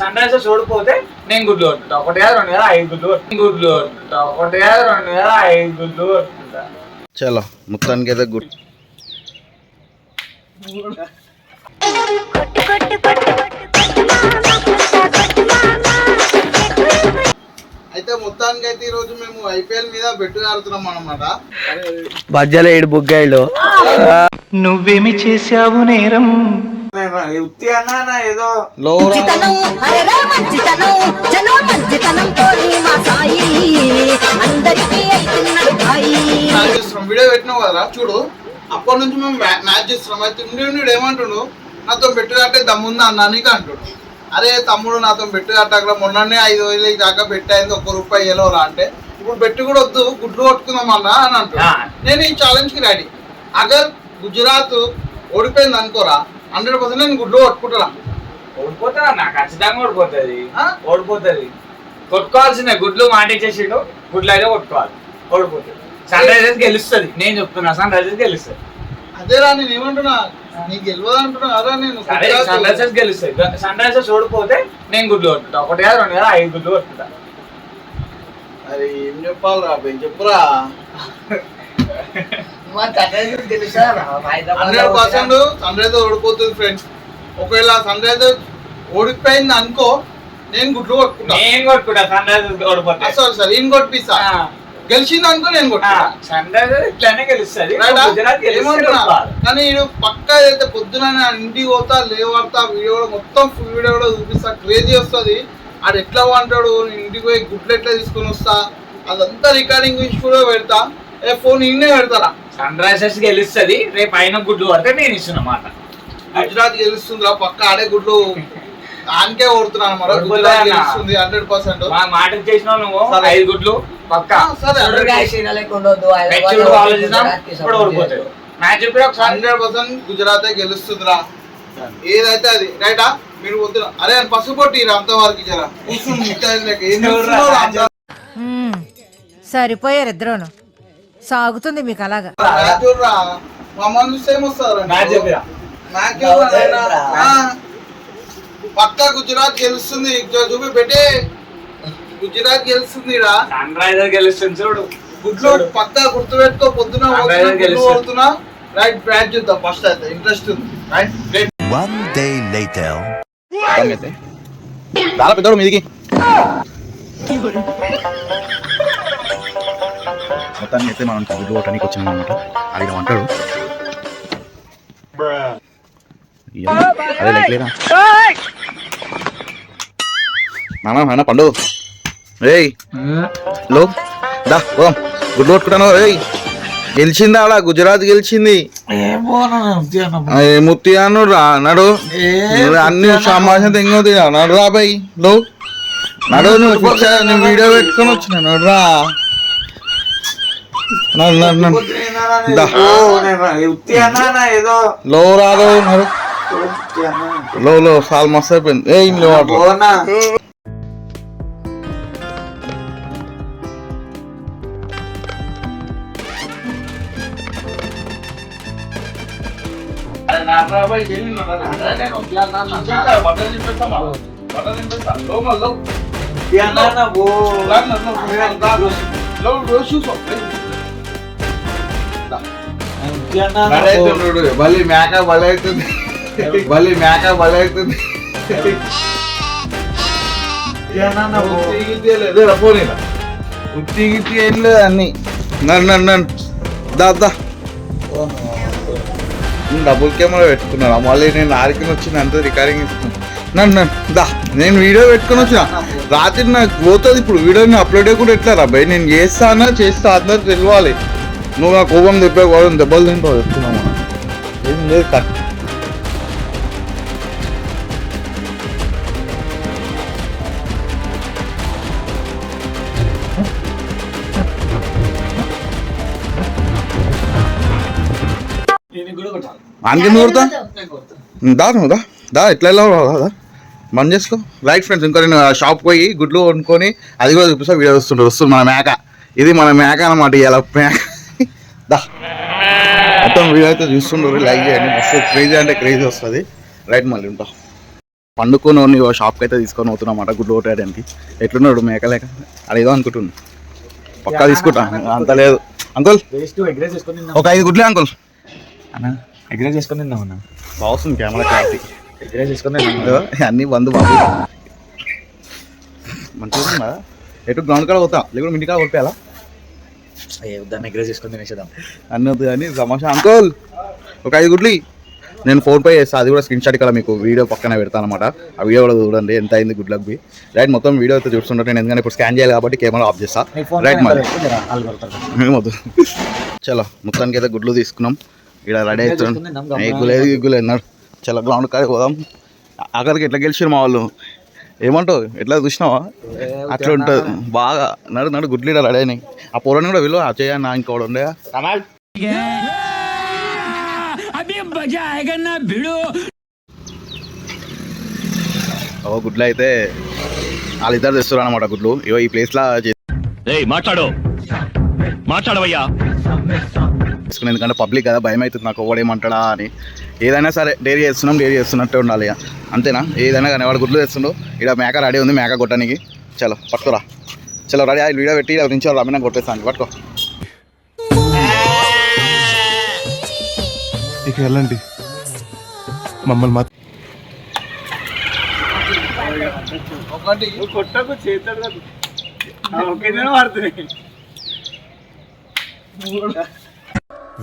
Sun Risers ఓడిపోతే నేను గుడ్లు కొట్టుకుంటా ఒకటి కాదు రెండు కదా ఐదు గుడ్లు. గుడ్లు కొట్టుకుంటా ఒకటి కాదు రెండు కదా ఐదు గుడ్లు కొట్టుకుంటా చలో మొత్తానికి అయితే గుడ్. అయితే మొత్తానికి అయితే ఈ రోజు మేము ఐపీఎల్ మీద బెట్టు ఆడుతున్నాం అనమాట మధ్యలో ఏడు బుగ్గాయిలు. నువ్వేమి చేశావు నేరం? ఉత్తి అన్నా ఏదో లో మంచితనం. అరెరా మంచితనం జనం మా సాయి. అందరికీ వీడియో పెట్టినావు కదా చూడు. అప్పటి నుంచి మేము మ్యా- మ్యాచ్ చేస్తున్నాం. అయితే ఉండి ఉండి ఏమంటుండు? నాతో బెట్టు కట్టే దమ్ముందా అన్న నీకు అంటుండు. అరే తమ్ముడు నాతో బెట్టు కట్టక మొన్ననే ఐదు వేలు దాకా పెట్టాయింది ఒక్క రూపాయి ఎలవరా అంటే. ఇప్పుడు బెట్టు కూడా వద్దు గుడ్లు కొట్టుకుందాం అన్న అని అంటుండు. ఆ. నేను ఈ ఛాలెంజ్కి రెడీ అగర్ గుజరాత్ ఓడిపోయింది అనుకోరా హండ్రెడ్ పర్సెంట్ నేను గుడ్లు కొట్టుకుంటారా ఓడిపోతుంది అన్న ఖచ్చితంగా ఓడిపోతుంది ఆ? ఓడిపోతుంది కొట్టుకోవాల్సిందే గుడ్లు మాటిచ్చేసిండు గుడ్లు అయితే కొట్టుకోవాలి. ఓడిపోతుంది సన్ రైజర్స్ గెలుస్తుంది. నేను చెప్తున్నా సన్ రైజర్స్ గెలుస్తుంది. అదేరా నేను ఏమంటున్నా? నీకు గెలవదు అంటున్నా అరా నేను సరే సన్ రైజర్స్ గెలుస్తుంది. సన్ రైజర్స్ ఓడిపోతే నేను గుడ్లు కొట్టుకుంటా. ఒకటి కాదు రెండు కదా ఐదు గుడ్లు కొట్టుకుంటా. మరి ఏం చెప్పాలి రా చెప్పురా. హండ్రెడ్ పర్సెంట్ సన్ రైజర్ ఓడిపోతుంది ఫ్రెండ్స్ ఒకవేళ సన్ రైజర్ ఓడిపోయింది అనుకో నేను గుడ్లు కొట్టుకుంటా. నేను కొట్టుకుంటా సన్ రైజర్స్ ఓడిపోతే సారీ సార్ ఈయన కొట్టిస్తా గెలిచింది అనుకో నేను కొట్టుకుంటా. సన్ రైజర్స్ ఇట్లానే గెలుస్తుంది. కానీ పక్కా అయితే పొద్దున నేను ఇంటికి పోతా లేవాడతా వీడియో కూడా మొత్తం ఫుల్ వీడియో కూడా చూపిస్తా. క్రేజీ వస్తుంది. ఆడు ఎట్లా నేను ఇంటికి పోయి గుడ్లు ఎట్లా తీసుకొని వస్తా? అదంతా రికార్డింగ్ గురించి కూడా పెడతా. ఏ ఫోన్ ఈయనే పెడతారా సన్ రైజర్స్ గెలుస్తుంది రేపు అయిన గుడ్లు పడితే నేను ఇస్తున్నమాట గుజరాత్ గెలుస్తుందిరా పక్క ఆడే గుడ్లు దానికే ఓడుతున్నాను ఓడిపోతుందా గుజరాత్? గెలుస్తుంది హండ్రెడ్ పర్సెంట్ మా మాట చేసినావు నువ్వు. ఐదు గుడ్లు పక్క. ఇప్పుడు మ్యాచ్ చెప్పి ఒకసారి. హండ్రెడ్ పర్సెంట్ గుజరాత్ గెలుస్తుందిరా. ఏదైతే అది రైటా? మీరు వద్దురా అరే అని పసుపు కొట్టి అంత వరకు జరా? సరిపోయారు ఇద్దరును. సాగుతుంది మీకు అలాగా. పక్కా గుజరాత్ గెలుస్తుంది. చూపి పెట్టి. గుజరాత్ గెలుస్తుంది. సన్ రైజర్ గెలుస్తుంది చూడు. గుడ్లు పక్కా గుర్తుపెట్టుకో. పొద్దున. కొడుతున్నా రైట్ మ్యాచ్ చూద్దాం. ఫస్ట్ అయితే ఇంట్రెస్ట్ ఉంది. రైట్. One day later. చాలా పెద్దోడు మీదికి. మొత్తాన్ని అయితే మనం గుడ్లు కొట్టడానికి వచ్చినాం అనమాట అది అంటాడు. అదే లైక్ లేదా? నానా నాన్న పండు. రేయ్లో దా పోదాం గుడ్లు కొట్టుకుంటాను రేయ్ గెలిచింది ఆడ? గుజరాత్ గెలిచింది. ముత్తి అను రా నడు అన్ని సమాజం తెంగవుతుంది అన్నాడు రాబాయి లో నడు నువ్వు వీడియో పెట్టుకొని వచ్చిన రా నడు నడు నడు దా. ఏదో లో రాదు నడు లో లో సాల్ మస్తు అయిపోయింది ఏం లేవు బలి మేక బలి అవుతుంది బలి మేక బలి అవుతుంది ఫోన్ ఇలా ఉత్తి గిత్తి ఏం లేదు. అన్ని. నన్ను నన్ను నన్ను. దా దా. డబుల్ కెమెరా పెట్టుకున్నాను. మళ్ళీ నేను ఆరికి వచ్చిన అంత రికార్డింగ్ ఇస్తున్నాను నన్ను నన్ను దా. నేను వీడియో పెట్టుకొని వచ్చిన. రాత్రి నాకు పోతుంది ఇప్పుడు. వీడియోని అప్లోడ్ కూడా ఎట్లా రా? నేను చేస్తానా చేస్తా అందరు తెలియాలి. నువ్వు నా కోపం తెప్పే కోపం దెబ్బలు తింటావు చెప్తున్నావు ఏం లేదు కట్ కొడతా దా నువ్వు దా దా ఎట్లా వెళ్ళావు దా బంద్ చేసుకో రైట్ ఫ్రెండ్స్ ఇంకో నేను షాప్ పోయి గుడ్లు కొనుక్కొని అది కూడా చూపిస్తా వీడియో వస్తుంటారు వస్తుంది మన మేక ఇది మన మేక అనమాట ఇలా మేక దా. మొత్తం వీడియో అయితే చూస్తుండ్రు లైక్ చేయండి. మస్తు క్రేజీ అంటే క్రేజీ వస్తుంది. రైట్ మళ్ళీ ఉంటాం. పండుకొని షాప్కి అయితే తీసుకొని పోతున్నమాట గుడ్లు కొట్టడానికి ఎట్లున్నాడు మేకలేక? అదేదో అనుకుంటున్నా పక్కా తీసుకుంటా. అంత లేదు. అంకుల్ ఒక ఐదు గుడ్లే అంకుల్ అన్న ఎగ్రెస్ చేసుకొని తిందాం అన్న. బాగుంది కెమెరా క్లారిటీ ఎగ్రెస్ చేసుకొని అన్ని. బంధు బాబు. మంచిగా ఎటు గ్రౌండ్ కాడ పోతా? లేకుంటే ఇంటి కాడ కొట్టాలా ఏ దాన్ని ఎగ్రెస్ చేసుకొని తినేసేద్దాం అన్ని వద్దు కానీ సమస్య అంకుల్. ఒక ఐదు గుడ్లు. నేను ఫోన్ పే చేస్తాను అది కూడా స్క్రీన్ షాట్ ఇక్కడ మీకు వీడియో పక్కన పెడతాను అనమాట ఆ వీడియో కూడా చూడండి ఎంత అయింది గుడ్లకు బి. రైట్ మొత్తం వీడియో అయితే చూస్తుంటే నేను ఎందుకంటే ఇప్పుడు స్కాన్ చేయాలి కాబట్టి కెమెరా ఆఫ్ చేస్తా. రైట్ మరి. చలో మొత్తానికి అయితే గుడ్లు తీసుకున్నాం. ఇక్కడ రెడీ అవుతున్నాం ఎగ్గులేదు ఎగ్గులేదు అన్నాడు చలో గ్రౌండ్ కాడికి పోదాం. ఆఖరికి ఎట్లా గెలిచారు మా వాళ్ళు? ఏమంటావు? ఎట్లా చూసినావా? అట్లా ఉంటుంది. బాగా నడు నడు గుడ్లు ఇక్కడ రెడీ అయినాయి ఆ పొరని కూడా విలువ అచ్చయ్య నా ఇంకోటి ఉండే. ఓ గుడ్లు అయితే వాళ్ళిద్దరు తెస్తారు అనమాట గుడ్లు. ఇగో ఈ ప్లేస్లో మాట్లాడు. మాట్లాడవయ్యా. ఎందుకంటే పబ్లిక్ కదా భయం అవుతుంది నాకు ఓడేమంటాడా అని. ఏదైనా సరే డైరీ చేస్తున్నాం డైరీ చేస్తున్నట్టే ఉండాలి ఇక. అంతేనా? ఏదైనా కానీ వాడు గుడ్లు తెస్తుండు. ఇక్కడ మేక రెడీ ఉంది మేక కొట్టడానికి చలో పట్టుకురా. చలో రెడీ ఆ వీడియో పెట్టి నిమిషాలు రమ్మినా కొట్టేస్తాను. పట్టుకో. ఇక వెళ్ళండి. మమ్మల్ని కొట్టకు చేతాడు పడుతుంది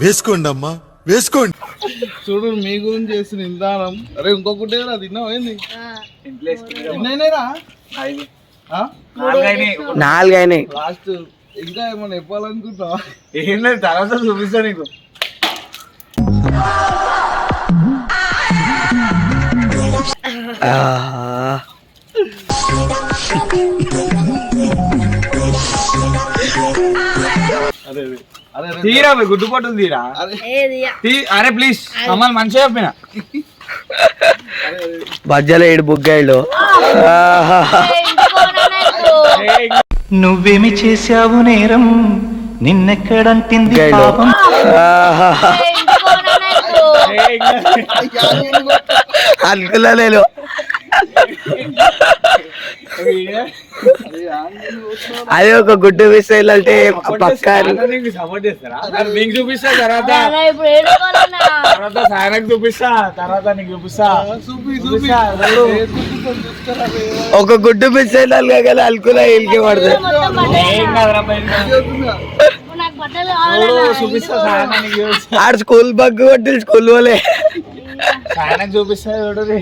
వేసుకోండి అమ్మా వేసుకోండి. చూడు మీ గురించి చేసిన ఇందానం అరే ఇంకొకటి తిన్నావు ఏంది? నాలుగు అయినాయి లాస్ట్. ఇంకా ఏమన్నా చెప్పాలనుకుంటా ఏం లేదు తర్వాత చూపిస్తా నీకు. ఆ, తీరా గుడ్డు తీరా? అరే. ప్లీజ్ మమ్మల్ని మంచిగా చెప్పిన. మధ్యలో ఏడు బుగ్గాయిలు. నువ్వేమి చేశావు నేరం? నిన్నెక్కడంటింది పాపం? అనుకులేదు అదే ఒక గుడ్డు మిస్ అంటే పక్క నీకు సపోర్ట్ చేస్తారా? మరి నీకు చూపిస్తా తర్వాత ఇప్పుడు ఏడుకోవాలన్నా. తర్వాత సాయనకు చూపిస్తా తర్వాత నీకు చూపిస్తా. చూపిస్తా చూడు. ఒక గుడ్డు మిస్ కానీ అనుకున్నా ఇల్కి పడుతుంది ఆడు స్కూల్ బగ్గు కొట్టి స్కూల్ పోలే సాయనకు చూపిస్తా చూడు రే.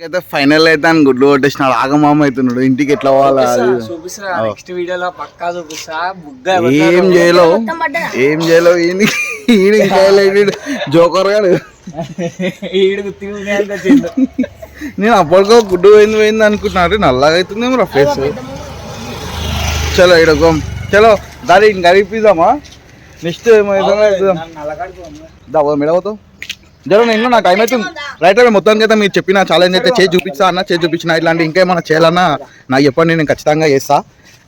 అయితే ఫైనల్ అయితే ఆయన గుడ్లు కొట్టేసినాడు. ఆగమామ అవుతున్నాడు. ఇంటికి ఎట్లా పోవాలా? అది. ఇది. చూపిస్తా నెక్స్ట్ వీడియోలో పక్కా చూపిస్తా. బుగ్గ ఏం చేయలో ఏం చేయలో ఈయన ఈయన ఇంకా జోకర్ గాడు. తిరిగి నేను అప్పటికో గుడ్డు పోయింది పోయింది అనుకుంటున్నారు నల్లగా అవుతుందేమో రా ఫేస్ చలో ఇడకో చలో దాని ఇంకా గడిపిద్దామా నెక్స్ట్ ఏమైతుందో దా జర నేను నాకు టైం రైట్ అవే మొత్తానికి అయితే మీరు చెప్పిన ఛాలెంజ్ అయితే చేసి చూపిస్తా అన్న చేసి చూపించిన ఇలాంటి ఇంకేమైనా చేయాలన్నా నాకు చెప్పండి నేను ఖచ్చితంగా చేస్తా.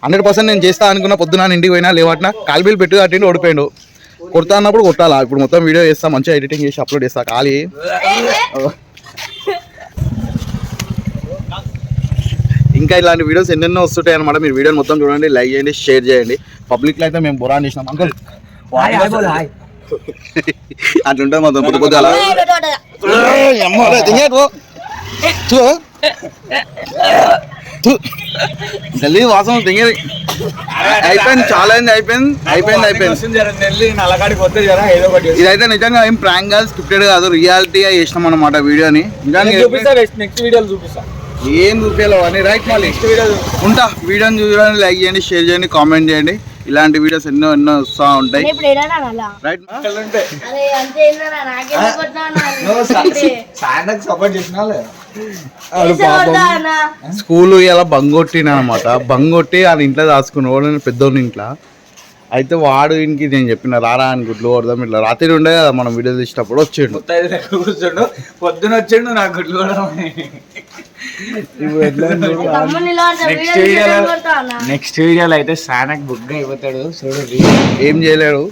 హండ్రెడ్ పర్సెంట్ నేను చేస్తా అనుకున్న పొద్దున ఇంటికి పోయినా లేవట్నా కాల్బీలు పెట్టి కట్టిండి ఓడిపోయాడు. కొడతా అన్నప్పుడు కొట్టాలా? ఇప్పుడు మొత్తం వీడియో చేస్తా మంచిగా ఎడిటింగ్ చేసి అప్లోడ్ చేస్తా ఖాళీ. ఇంకా ఇలాంటి వీడియోస్ ఎన్నెన్నో వస్తుంటాయి అనమాట మీరు వీడియోని మొత్తం చూడండి లైక్ చేయండి షేర్ చేయండి. పబ్లిక్లో అయితే మేము బురాన్ చేసినాం. అంకుల్ అట్లుంటుంది మొత్తం పొద్దు పొద్దుగాల ఏయ్, అమ్మో, రే, తినేయ్ పో. చూ. చూ. గల్లీ వాసన తింగేది అయిపోయింది చాలా అయింది అయిపోయింది అయిపోయింది అయిపోయింది. ఇదైతే నిజంగా ఏం ప్రాంక్ కాదు స్క్రిప్టెడ్ కాదు రియాలిటీగా చేసినాం అనమాట వీడియోని. నెక్స్ట్ వీడియోలో చూపిస్తా ఏం చూపించాలో అని. రైట్ మళ్ళీ. నెక్స్ట్ వీడియో ఉంటా వీడియోని చూడండి లైక్ చేయండి షేర్ చేయండి కామెంట్ చేయండి. ఇలాంటి వీడియోస్ ఎన్నో ఎన్నో వస్తూ ఉంటాయి. రైట్ స్కూల్ ఇలా బంగొట్టిన అనమాట బంగొట్టి వాళ్ళ ఇంట్లో దాచుకున్నాడు పెద్దోని ఇంట్లో. అయితే వాడు ఇంటికి నేను చెప్పిన రారా అని గుడ్లు కొడదాం ఇట్లా. రాత్రి ఉండే కదా మనం వీడియో తీసేటప్పుడు వచ్చిండు. కూర్చుండు. పొద్దున వచ్చిండు నాకు గుడ్లు నెక్స్ట్ వీడియోలో నెక్స్ట్ వీడియోలో అయితే సానక్ బుక్ అయిపోతాడు. చూడు ఏం చేయలేడు.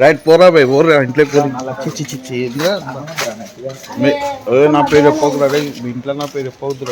రైట్ పోరా బై పోరా ఇంట్లో పోరు. చి, చి, చి, చి, ఏందిరా? మీ- ఏ, నా పేరు మీ ఇంట్లో నా పేరు చెప్పవద్దురా.